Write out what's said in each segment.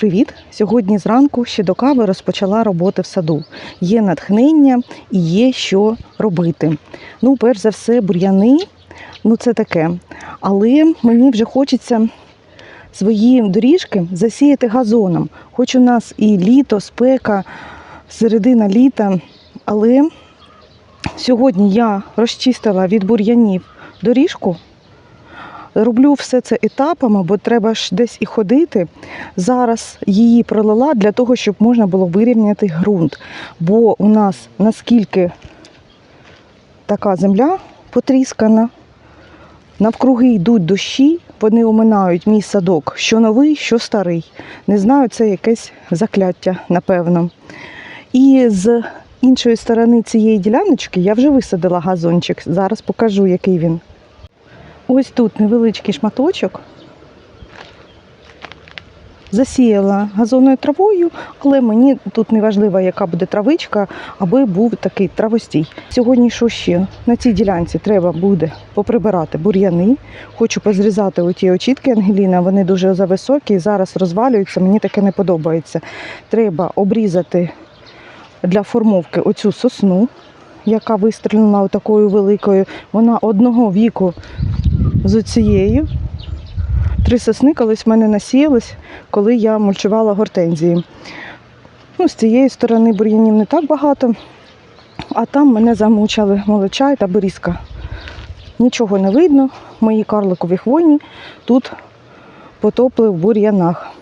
привіт! Сьогодні зранку ще до кави розпочала роботи в саду. Є натхнення і є що робити. Ну, перш за все, бур'яни, ну це таке. Але мені вже хочеться свої доріжки засіяти газоном. Хоч у нас і літо, спека, середина літа, але сьогодні я розчистила від бур'янів доріжку. Роблю все це етапами, бо треба ж десь і ходити. Зараз її пролила для того, щоб можна було вирівняти ґрунт. Бо у нас наскільки така земля потріскана, навкруги йдуть дощі, вони оминають мій садок, що новий, що старий. Не знаю, це якесь закляття, напевно. І з іншої сторони цієї діляночки я вже висадила газончик. Зараз покажу, який він. Ось тут невеличкий шматочок. Засіяла газонною травою, але мені тут не важливо, яка буде травичка, аби був такий травостій. Сьогодні що ще? На цій ділянці треба буде поприбирати бур'яни. Хочу позрізати оті очітки Ангеліна, вони дуже зависокі зараз розвалюються, мені таке не подобається. Треба обрізати для формовки оцю сосну, яка вистрілена такою великою. Вона одного віку з цією. Три сосни колись в мене насіялись, коли я мульчувала гортензії. Ну, з цієї сторони бур'янів не так багато, а там мене замучали молочай та берізка. Нічого не видно, мої карликові хвойні тут потопли в бур'янах.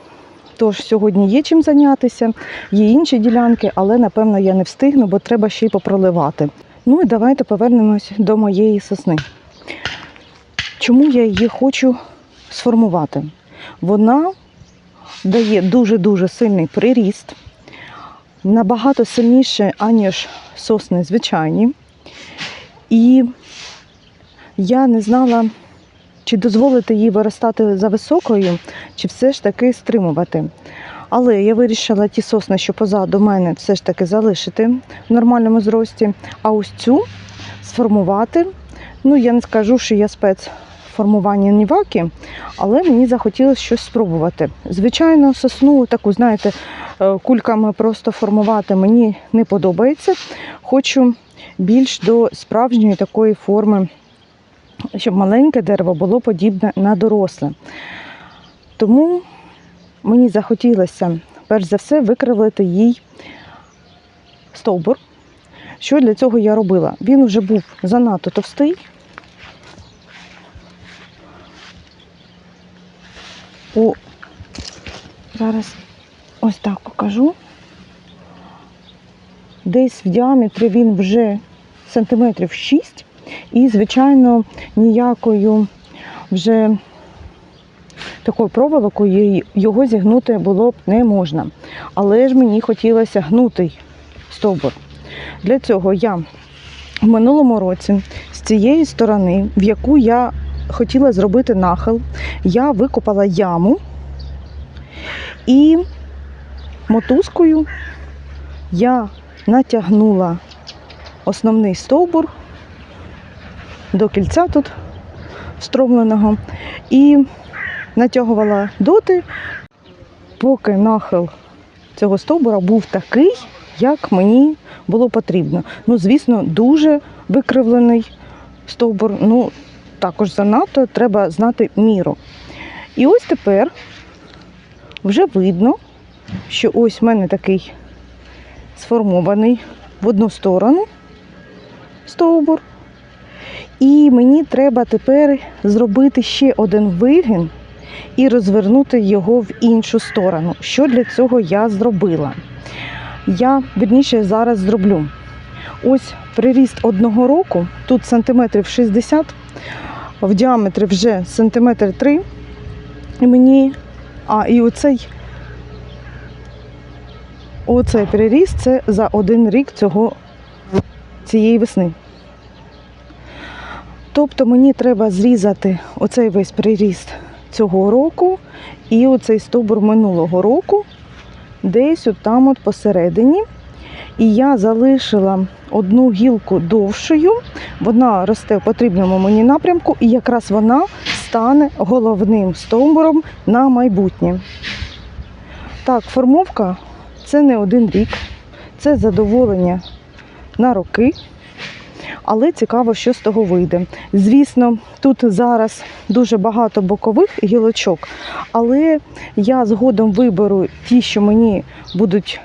Тож сьогодні є чим зайнятися, є інші ділянки, але напевно я не встигну, бо треба ще й попроливати. Ну і давайте повернемось до моєї сосни. Чому я її хочу сформувати? Вона дає дуже-дуже сильний приріст, набагато сильніше, аніж сосни звичайні. І я не знала, чи дозволити їй виростати за високою, чи все ж таки стримувати. Але я вирішила ті сосни, що позаду мене, все ж таки залишити в нормальному зрості, а ось цю сформувати. Ну, я не скажу, що я спец в формуванні ніваки, але мені захотілося щось спробувати. Звичайно, сосну таку, знаєте, е, кульками просто формувати мені не подобається. Хочу більш до справжньої такої форми, щоб маленьке дерево було подібне на доросле. Тому мені захотілося, перш за все, викривити їй стовбур. Що для цього я робила? Він вже був занадто товстий. О, зараз ось так покажу. Десь в діаметрі він вже сантиметрів 6 і, звичайно, ніякою вже такою проволокою його зігнути було б не можна. Але ж мені хотілося гнутий стовбур. Для цього я в минулому році з цієї сторони, в яку я хотіла зробити нахил, я викопала яму і мотузкою я натягнула основний стовбур до кільця тут встромленого і натягувала доти, поки нахил цього стовбура був такий, як мені було потрібно. Ну, звісно, дуже викривлений стовбур. Ну, також занадто треба знати міру. І ось тепер вже видно, що ось в мене такий сформований в одну сторону стовбур. І мені треба тепер зробити ще один вигін і розвернути його в іншу сторону. Що для цього я зробила? Я вірніше зараз зроблю. Ось приріст одного року, тут сантиметрів 60, в діаметрі вже сантиметр 3. І мені, а і оцей, оцей приріст це за один рік цього, цієї весни. Тобто мені треба зрізати оцей весь приріст цього року і оцей стовбур минулого року, десь от там от посередині. І я залишила одну гілку довшою, вона росте в потрібному мені напрямку, і якраз вона стане головним стовбуром на майбутнє. Так, формовка це не один рік, це задоволення на роки. Але цікаво, що з того вийде. Звісно, тут зараз дуже багато бокових гілочок, але я згодом виберу ті, що мені будуть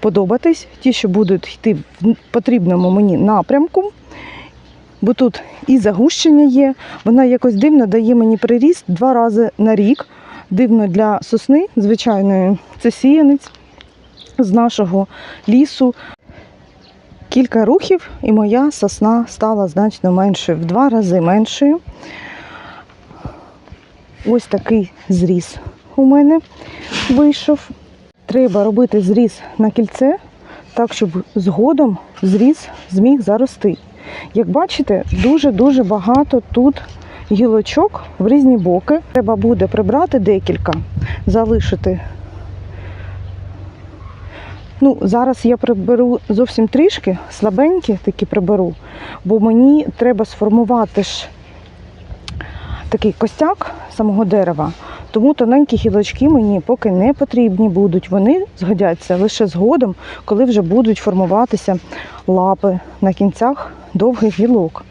подобатись, ті, що будуть йти в потрібному мені напрямку. Бо тут і загущення є, вона якось дивно дає мені приріст два рази на рік. Дивно для сосни, звичайної, це сіянець з нашого лісу. Кілька рухів, і моя сосна стала значно меншою, в два рази меншою. Ось такий зріз у мене вийшов. Треба робити зріз на кільце, так, щоб згодом зріз зміг зарости. Як бачите, дуже-дуже багато тут гілочок в різні боки. Треба буде прибрати декілька, залишити. Ну, зараз я приберу зовсім трішки, слабенькі такі приберу, бо мені треба сформувати ж такий костяк самого дерева. Тому тоненькі гілочки мені поки не потрібні будуть. Вони згодяться лише згодом, коли вже будуть формуватися лапи на кінцях довгих гілок.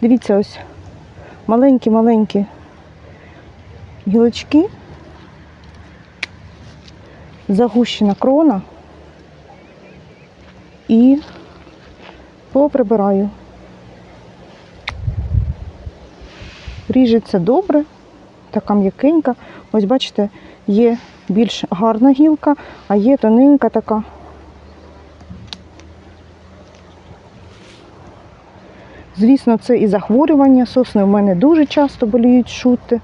Дивіться, ось маленькі-маленькі гілочки, загущена крона і поприбираю. Ріжеться добре, така м'якенька. Ось бачите, є більш гарна гілка, а є тоненька така. Звісно, це і захворювання. Сосни в мене дуже часто боліють, шути,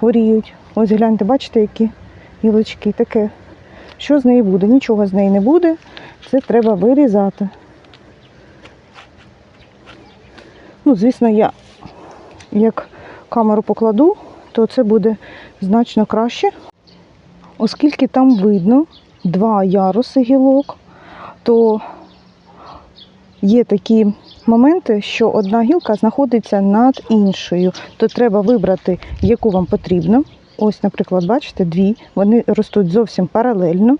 горіють. Ось гляньте, бачите, які гілочки таке. Що з неї буде? Нічого з неї не буде. Це треба вирізати. Ну, звісно, я як камеру покладу, то це буде значно краще. Оскільки там видно два яруси гілок, то є такі моменти, що одна гілка знаходиться над іншою, то треба вибрати, яку вам потрібно. Ось, наприклад, бачите, дві, вони ростуть зовсім паралельно.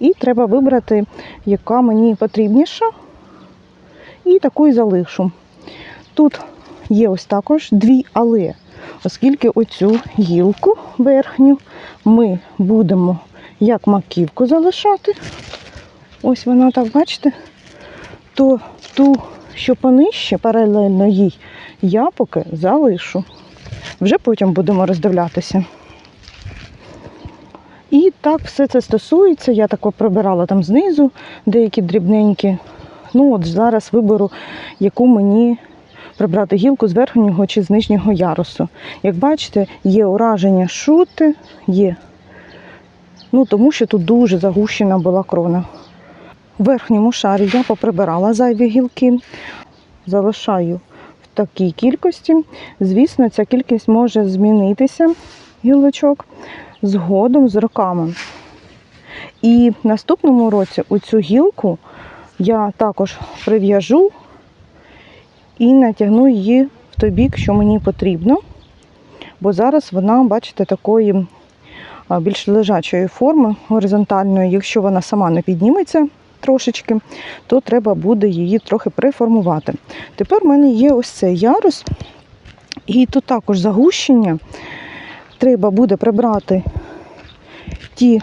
І треба вибрати, яка мені потрібніша, і таку і залишу. Тут є ось також дві, але оскільки оцю гілку верхню ми будемо як маківку залишати, ось вона так, бачите, то ту, що понижче, паралельно їй, я поки залишу. Вже потім будемо роздивлятися. І так все це стосується. Я тако прибирала там знизу деякі дрібненькі. Ну от зараз виберу, яку мені прибрати гілку з верхнього чи з нижнього ярусу. Як бачите, є ураження шути, є. Ну, тому що тут дуже загущена була крона. В верхньому шарі я поприбирала зайві гілки, залишаю в такій кількості. Звісно, ця кількість може змінитися гілочок згодом з роками. І в наступному році оцю гілку я також прив'яжу і натягну її в той бік, що мені потрібно. Бо зараз вона, бачите, такої більш лежачої форми, горизонтальної. Якщо вона сама не підніметься трошечки, то треба буде її трохи приформувати. Тепер в мене є ось цей ярус, і тут також загущення. Треба буде прибрати ті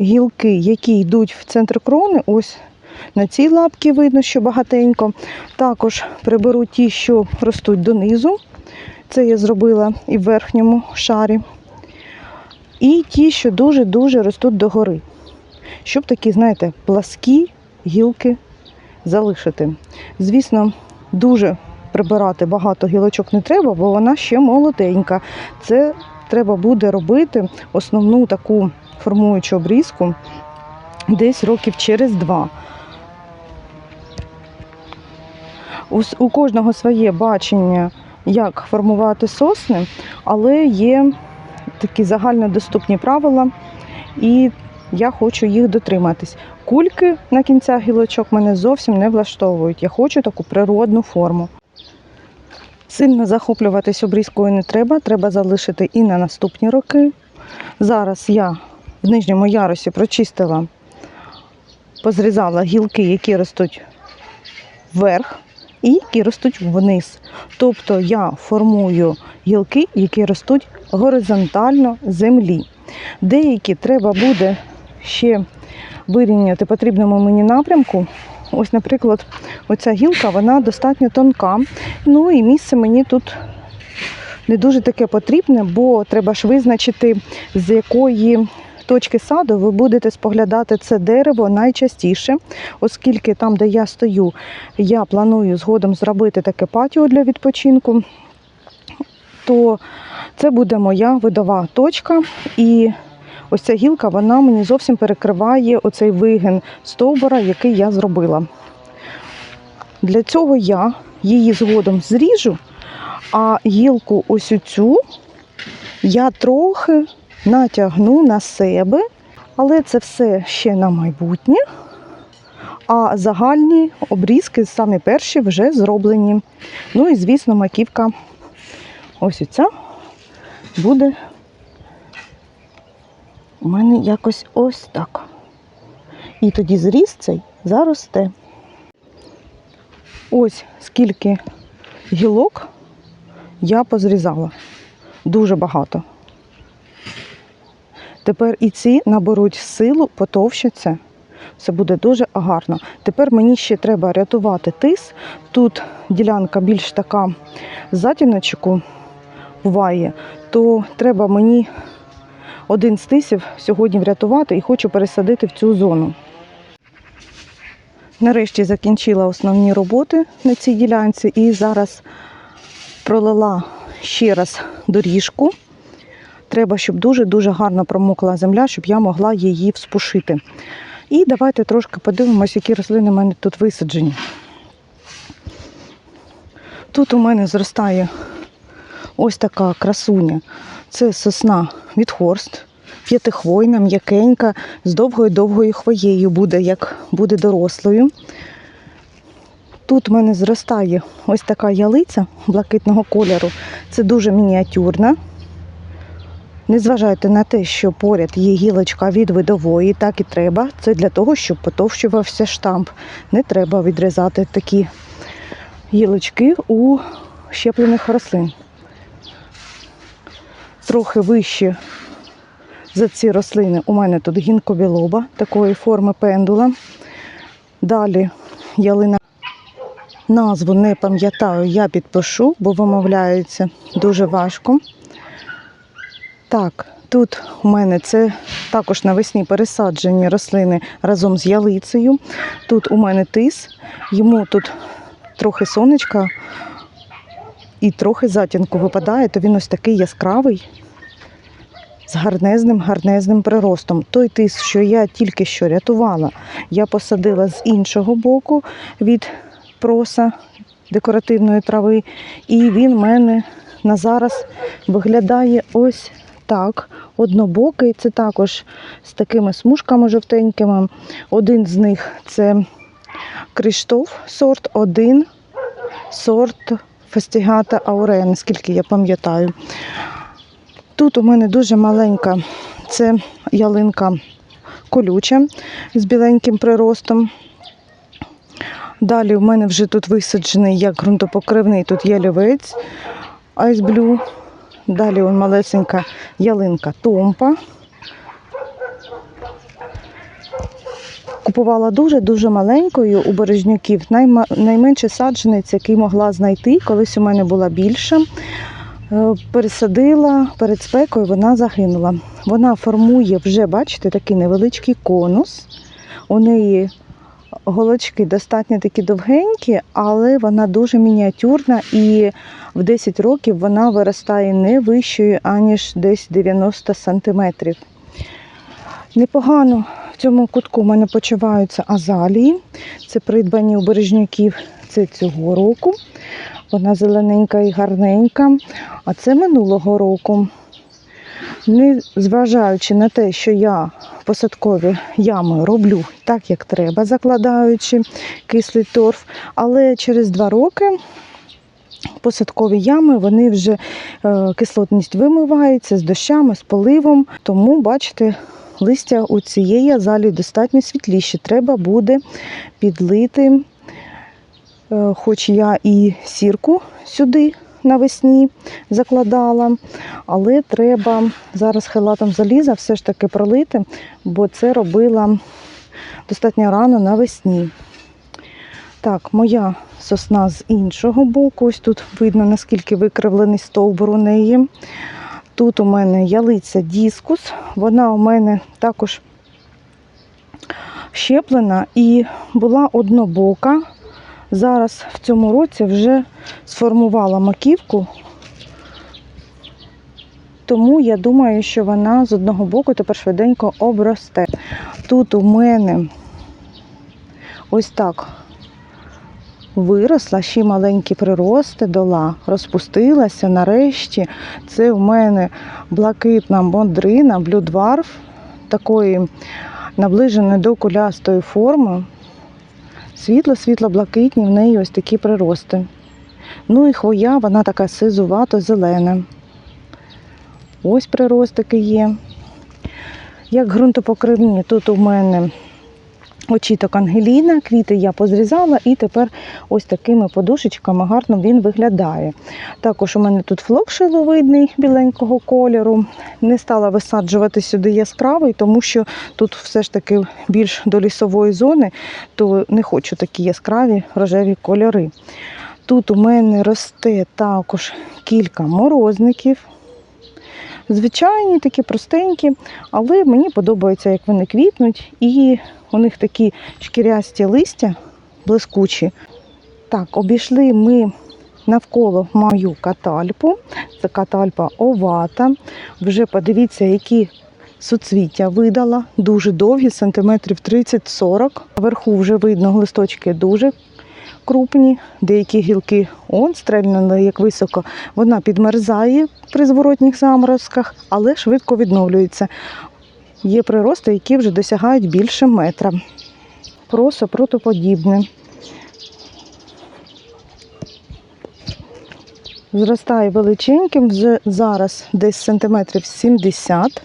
гілки, які йдуть в центр крони. Ось на цій лапці видно, що багатенько. Також приберу ті, що ростуть донизу. Це я зробила і в верхньому шарі. І ті, що дуже-дуже ростуть догори. Щоб такі, знаєте, пласкі гілки залишити. Звісно, дуже прибирати багато гілочок не треба, бо вона ще молоденька. Це треба буде робити основну таку формуючу обрізку десь років через два. У, кожного своє бачення, як формувати сосни, але є такі загальнодоступні правила, і я хочу їх дотриматись. Кульки на кінцях гілочок мене зовсім не влаштовують. Я хочу таку природну форму. Сильно захоплюватись обрізкою не треба, треба залишити і на наступні роки. Зараз я в нижньому ярусі прочистила, позрізала гілки, які ростуть вверх, і які ростуть вниз. Тобто я формую гілки, які ростуть горизонтально землі. Деякі треба буде ще вирівняти потрібному мені напрямку. Ось, наприклад, оця гілка вона достатньо тонка. Ну і місце мені тут не дуже таке потрібне, бо треба ж визначити, з якої точки саду ви будете споглядати це дерево найчастіше, оскільки там, де я стою, я планую згодом зробити таке патіо для відпочинку, то це буде моя видова точка. І ось ця гілка вона мені зовсім перекриває оцей вигин стовбура, який я зробила. Для цього я її згодом зріжу, а гілку ось цю я трохи натягну на себе, але це все ще на майбутнє. А загальні обрізки, самі перші, вже зроблені. Ну і, звісно, маківка ось оця буде у мене якось ось так. І тоді зріст цей заросте. Ось скільки гілок я позрізала. Дуже багато. Тепер і ці наберуть силу, потовщаться. Це буде дуже гарно. Тепер мені ще треба рятувати тис. Тут ділянка більш така затіночку буває, то треба мені один з тисів сьогодні врятувати і хочу пересадити в цю зону. Нарешті закінчила основні роботи на цій ділянці і зараз пролила ще раз доріжку. Треба, щоб дуже-дуже гарно промокла земля, щоб я могла її вспушити. І давайте трошки подивимось, які рослини в мене тут висаджені. Тут у мене зростає ось така красуня. Це сосна від хорст, п'ятихвойна, м'якенька, з довгою-довгою хвоєю буде, як буде дорослою. Тут у мене зростає ось така ялиця блакитного кольору. Це дуже мініатюрна. Не зважайте на те, що поряд є гілочка від видової, так і треба. Це для того, щоб потовщувався штамп. Не треба відрізати такі гілочки у щеплених рослин. Трохи вище за ці рослини у мене тут гінкобілоба такої форми пендула. Далі ялина. Назву не пам'ятаю, я підпишу, бо вимовляється дуже важко. Так, тут у мене це також навесні пересаджені рослини разом з ялицею. Тут у мене тис, йому тут трохи сонечка і трохи затінку випадає, то він ось такий яскравий, з гарнезним, гарнезним приростом. Той тис, що я тільки що рятувала, я посадила з іншого боку від проса декоративної трави, і він в мене на зараз виглядає ось так, однобокий, це також з такими смужками жовтенькими. Один з них це Криштоф сорт, один сорт Фестігата Ауре, наскільки я пам'ятаю. Тут у мене дуже маленька це ялинка колюча з біленьким приростом. Далі в мене вже тут висаджений як ґрунтопокривний, тут є Ice Blue. Далі он малесенька ялинка Томпа. Купувала дуже-дуже маленькою у бережнюків. Найма... Найменший саджанець, який могла знайти, колись у мене була більша. Е, Пересадила перед спекою, вона загинула. Вона формує вже, бачите, такий невеличкий конус. У неї голочки достатньо такі довгенькі, але вона дуже мініатюрна і в 10 років вона виростає не вищою, аніж десь 90 сантиметрів. Непогано в цьому кутку в мене почуваються азалії. Це придбані у бережняків це цього року. Вона зелененька і гарненька. А це минулого року. Не зважаючи на те, що я посадкові ями роблю так, як треба, закладаючи кислий торф, але через два роки посадкові ями вони вже е, кислотність вимивається з дощами, з поливом. Тому, бачите, листя у цієї азалії достатньо світліші. Треба буде підлити, е, хоч я і сірку сюди навесні закладала, але треба зараз хелатом заліза все ж таки пролити, бо це робила достатньо рано навесні. Так, моя сосна з іншого боку. Ось тут видно, наскільки викривлений стовбур у неї. Тут у мене ялиця діскус, вона у мене також щеплена і була однобока. Зараз в цьому році вже сформувала маківку, тому я думаю, що вона з одного боку тепер швиденько обросте. Тут у мене ось так виросла, ще маленькі прирости дола, розпустилася нарешті. Це у мене блакитна мондрина, блюдварф, такої наближеної до кулястої форми. Світло-світло-блакитні, в неї ось такі прирости. Ну і хвоя, вона така сизувато-зелена. Ось приростики є. Як ґрунтопокривні, тут у мене очіток Ангеліна, квіти я позрізала і тепер ось такими подушечками гарно він виглядає. Також у мене тут флок шиловидний біленького кольору. Не стала висаджувати сюди яскравий, тому що тут все ж таки більш до лісової зони, то не хочу такі яскраві рожеві кольори. Тут у мене росте також кілька морозників. Звичайні, такі простенькі, але мені подобається, як вони квітнуть, і у них такі шкірясті листя блискучі. Так, обійшли ми навколо мою катальпу. Це катальпа овата. Вже подивіться, які суцвіття видала. Дуже довгі, сантиметрів 30-40. Вверху вже видно листочки дуже крупні, деякі гілки он стрельнули як високо. Вона підмерзає при зворотніх заморозках, але швидко відновлюється. Є прирости, які вже досягають більше метра. Просо протоподібне. Зростає величеньким, вже зараз десь сантиметрів 70.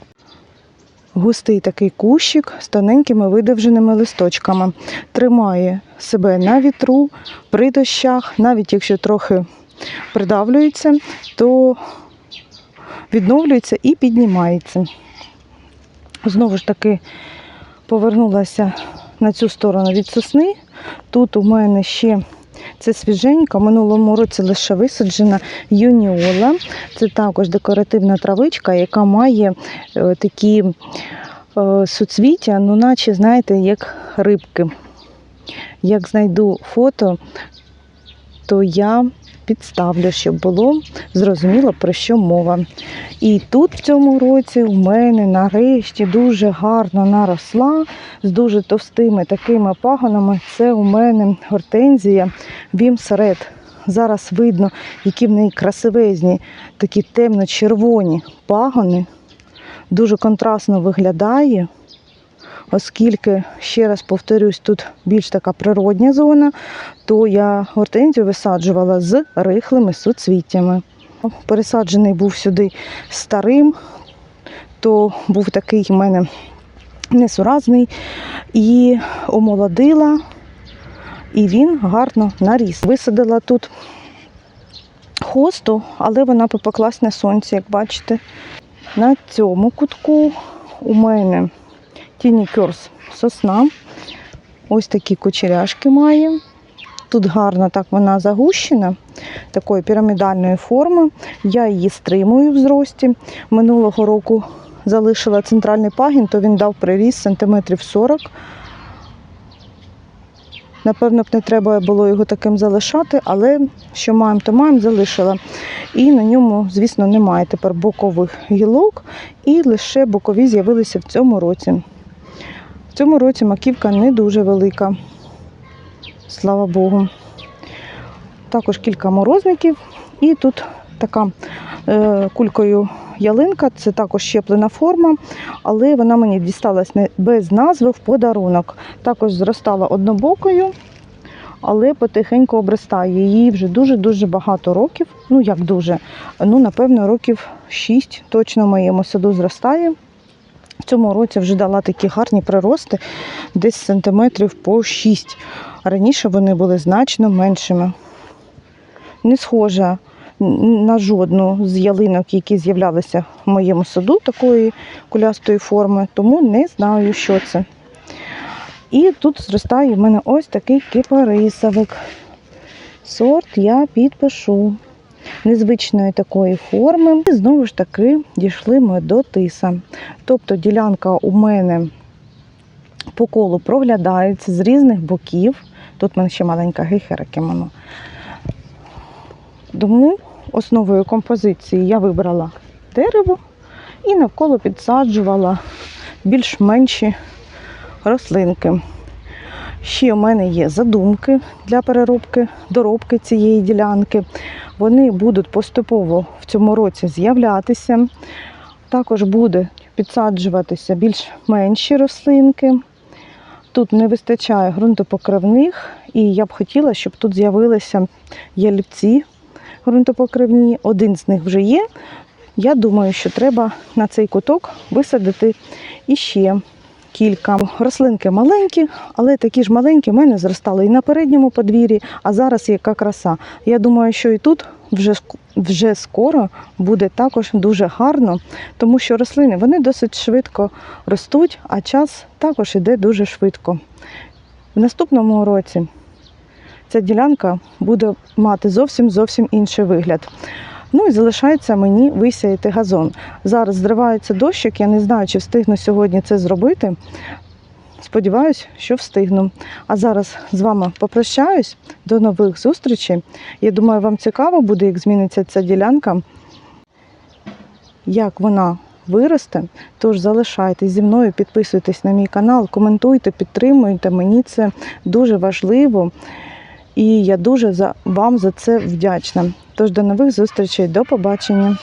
Густий такий кущик з тоненькими видовженими листочками. Тримає себе на вітру, при дощах, навіть якщо трохи придавлюється, то відновлюється і піднімається. Знову ж таки повернулася на цю сторону від сосни. Тут у мене ще це свіженька. Минулому році лише висаджена юніола. Це також декоративна травичка, яка має е, такі е, суцвіття, ну наче, знаєте, як рибки. Як знайду фото, то я підставлю, щоб було зрозуміло, про що мова. І тут в цьому році у мене нарешті дуже гарно наросла з дуже товстими такими пагонами. Це у мене гортензія Вімсред. Зараз видно, які в неї красивезні, такі темно-червоні пагони. Дуже контрастно виглядає, оскільки, ще раз повторюсь, тут більш така природня зона, то я гортензію висаджувала з рихлими суцвіттями. Пересаджений був сюди старим, то був такий в мене несуразний і омолодила, і він гарно наріс. Висадила тут хосту, але вона попеклась на сонці, як бачите. На цьому кутку у мене Тіні Кьорс сосна. Ось такі кучеряшки має. Тут гарно так вона загущена, такої пірамідальної форми. Я її стримую в зрості. Минулого року залишила центральний пагін, то він дав приріст сантиметрів 40. Напевно, б не треба було його таким залишати, але що маємо, то маємо, залишила. І на ньому, звісно, немає тепер бокових гілок, і лише бокові з'явилися в цьому році. В цьому році маківка не дуже велика, слава Богу. Також кілька морозників, і тут така е, кулькою ялинка, це також щеплена форма, але вона мені дісталась без назви в подарунок. Також зростала однобокою, але потихеньку обростає. Її вже дуже-дуже багато років. Ну як дуже, ну напевно, років 6 точно в моєму саду зростає. В цьому році вже дала такі гарні прирости, десь сантиметрів по 6. Раніше вони були значно меншими. Не схожа на жодну з ялинок, які з'являлися в моєму саду такої кулястої форми, тому не знаю, що це. І тут зростає в мене ось такий кипарисовик. Сорт я підпишу. Незвичної такої форми. І знову ж таки дійшли ми до тиса. Тобто ділянка у мене по колу проглядається з різних боків. Тут в мене ще маленька гейхера кимоно. Тому основою композиції я вибрала дерево і навколо підсаджувала більш-менші рослинки. Ще у мене є задумки для переробки, доробки цієї ділянки. Вони будуть поступово в цьому році з'являтися. Також буде підсаджуватися більш менші рослинки. Тут не вистачає ґрунтопокривних, і я б хотіла, щоб тут з'явилися ялівці ґрунтопокривні. Один з них вже є. Я думаю, що треба на цей куток висадити іще кілька. Рослинки маленькі, але такі ж маленькі в мене зростали і на передньому подвір'ї, а зараз яка краса. Я думаю, що і тут вже, вже скоро буде також дуже гарно, тому що рослини вони досить швидко ростуть, а час також іде дуже швидко. В наступному році ця ділянка буде мати зовсім зовсім інший вигляд. Ну і залишається мені висіяти газон. Зараз зривається дощик, я не знаю, чи встигну сьогодні це зробити. Сподіваюсь, що встигну. А зараз з вами попрощаюсь. До нових зустрічей. Я думаю, вам цікаво буде, як зміниться ця ділянка, як вона виросте. Тож залишайтесь зі мною, підписуйтесь на мій канал, коментуйте, підтримуйте. Мені це дуже важливо. І я дуже за вам за це вдячна. Тож до нових зустрічей, до побачення.